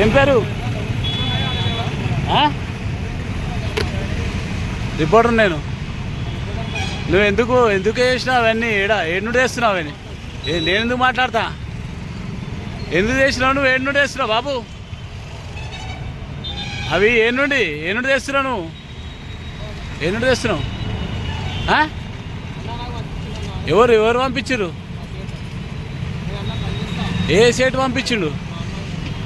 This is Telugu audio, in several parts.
ఏం పేరు? రిపోర్టర్ నేను. నువ్వు ఎందుకు ఎందుకు చేసినావు అవన్నీ? ఏడా ఏడు చేస్తున్నావు అవన్నీ? నేను ఎందుకు మాట్లాడతా? ఎందుకు చేసినావు నువ్వు? ఏడు చేస్తున్నావు బాబు? అవి ఏనుండి నుండి చేస్తున్నావు నువ్వు? ఏనుండి చేస్తున్నావు? ఎవరు ఎవరు పంపించారు ఏ సేటు పంపించిండు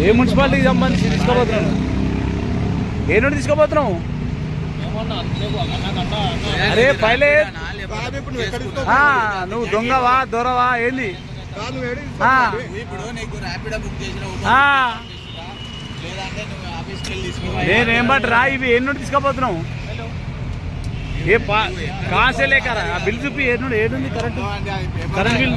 ఏ మున్సిపాలిటీకి సంబంధించి తీసుకోబోతున్నాను ఏ నుండి తీసుకోబోతున్నావు అరే పైలే. నువ్వు దొంగవా దొరవా ఏంది? నేనేం బట్ రా ఇవి ఏ నుండి తీసుకోబోతున్నావు ఏ పా కాసే లేకరా బిల్ చూపి ఏ నుండి ఏడుంది current? Current bill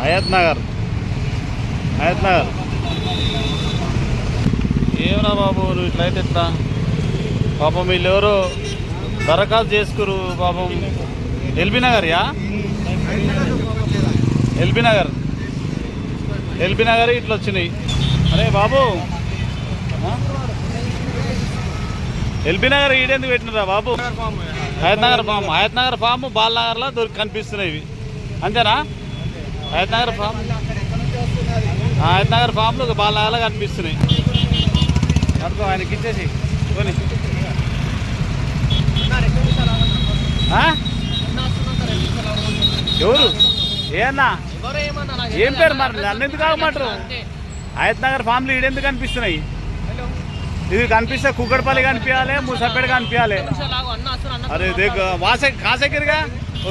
Hayath Nagar. Hayath Nagar. ఏమరా బాబు నువ్వు ఇట్లయితే ఎట్లా? పాపం వీళ్ళెవరో దరఖాస్తు చేసుకురు పాపం. ఎల్బీ నగర్ యా? ఎల్బీ నగర్. ఎల్బీ నగర్ ఇట్లా వచ్చినాయి. అరే బాబు? ఎల్బీ నగర్ ఈడెందుకు పెట్టినరా బాబు? హయత్ నగర్ ఫామ్. హయత్ నగర్ ఫామ్. బాల్ నగర్లో దొరికి కనిపిస్తున్నాయి ఇవి. అంతేనా? హైదనగర్ ఫామ్. హైదనగర్ ఫామ్లు ఒక బాలనగర్లో కనిపిస్తున్నాయి. అర్థం ఆయనకి ఇచ్చేసి. కొని ఎవరు? ఏమన్నా ఏం పేరు మరి? నన్ను ఎందుకు ఆగమంటారు? హైదనగర్ ఫామ్లు ఈడెందుకు కనిపిస్తున్నాయి? ఇది కనిపిస్తే కుక్కడపల్లి కనిపించాలి ముసాపేట కనిపించాలి. అరే దేఖ వాసే కాసేకిరిగా. ఓ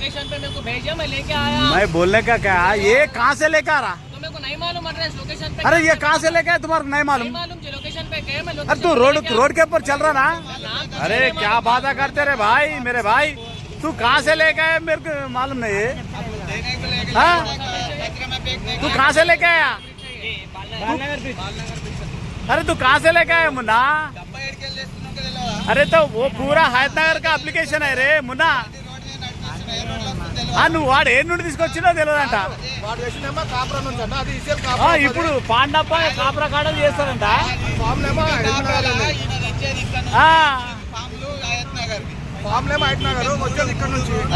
लोकेशन पे मेरे को भेजा मैं लेके आया। मैं बोलने का क्या है? ये कहाँ से लेकर आ रहा? तो मेरे को नहीं मालूम एड्रेस लोकेशन पे अरे ये कहाँ से लेके आया? तुम्हारा नहीं मालूम। मालूम लोकेशन पे गए मैं अरे तू रोड रोड के ऊपर चल रहा ना? हाँ, हाँ, तो अरे क्या बात करते रहे भाई मेरे भाई? तू कहाँ से लेके आया? मेरे को मालूम नहीं है। हाँ? तू कहाँ से लेके आया? अरे तू कहाँ से लेके आया मुन्ना? अरे तो वो पूरा हैदनगर का एप्लीकेशन है रे मुन्ना। నువ్వు వాడు ఏ నుండి తీసుకొచ్చినా తెలియదంట ఇప్పుడు పాండప్ప కాపరా కాడలు చేస్తారంట. ఫామ్లేమో ఫామ్లేమో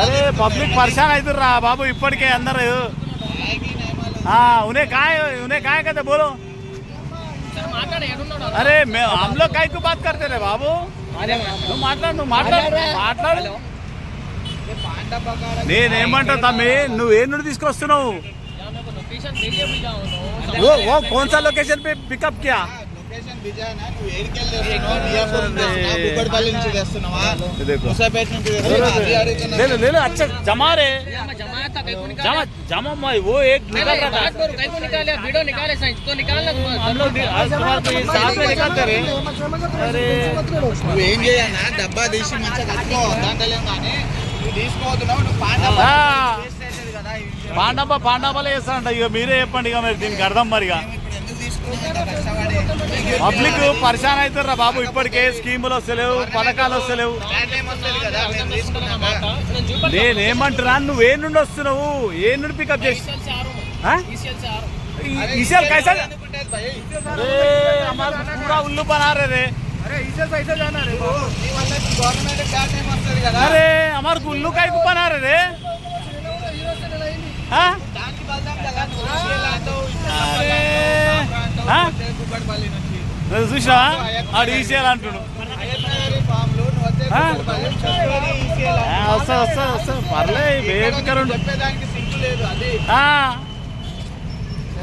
అరే పబ్లిక్ పరిశాన్ అవుతుర్రా బాబు ఇప్పటికే అందరు. ఉనే కాయ ఉనే కాయ కదా బోలో. అరే మేము హమ్ కాయకు బాత్ కడతారే బాబు. నువ్వు మాట్లాడు నువ్వు మాట్లాడు మాట్లాడు. నేనేమంటా తమ్మి నువ్వు ఏ నుండి తీసుకొస్తున్నావు या मेरे को लोकेशन भेजे भी जाओ तो वो वो कौन सा लोकेशन पे पिकअप किया లొకేషన్ బిజా నువ్వు ఏడికెళ్ళి తెస్తున్నావు బియ్యాపూర్ నుంచి తెస్తున్నావా కుక్కడపల్లి నుంచి తెస్తున్నావా देखो ముసాపేట నుంచి తెస్తున్నావా అది అడుగుతున్నా ले लो ले लो अच्छा जमा रे मैं जमाया था कहीं को निकाल जमा जमा मैं वो एक नहीं निकल नहीं रहा बात था करो कहीं को निकाले वीडियो निकाले साइंस तो निकालना तुम हम लोग आज तुम्हारे को ये साथ में निकलते रहे अरे నువ్వు ఏం చేయన్నా డబ్బా తీసి మంచిగా కట్టుకో దాంట్లో కానీ పాండబ్బ పాండబ్బలు వేస్తారంట ఇక మీరే చెప్పండి ఇక మరి దీనికి అర్థం మరి పబ్లిక్ పరిశాన్ అవుతారా బాబు? ఇప్పటికే స్కీములు వస్తలేవు పథకాలు వస్తలేవు. నేనేమంటున్నా? నువ్వు ఏ నుండి వస్తున్నావు? ఏ నుండి పికప్ చేసి ఉల్లు బనారే రే. అరే అమర్ గుళ్ళు కైకు పనారే రే. చూసినావా? ఆడు ఈసీఎల్ అంటుడు. వస్తా వస్తా వస్తా. పర్లేదు బేబీ కరెంట్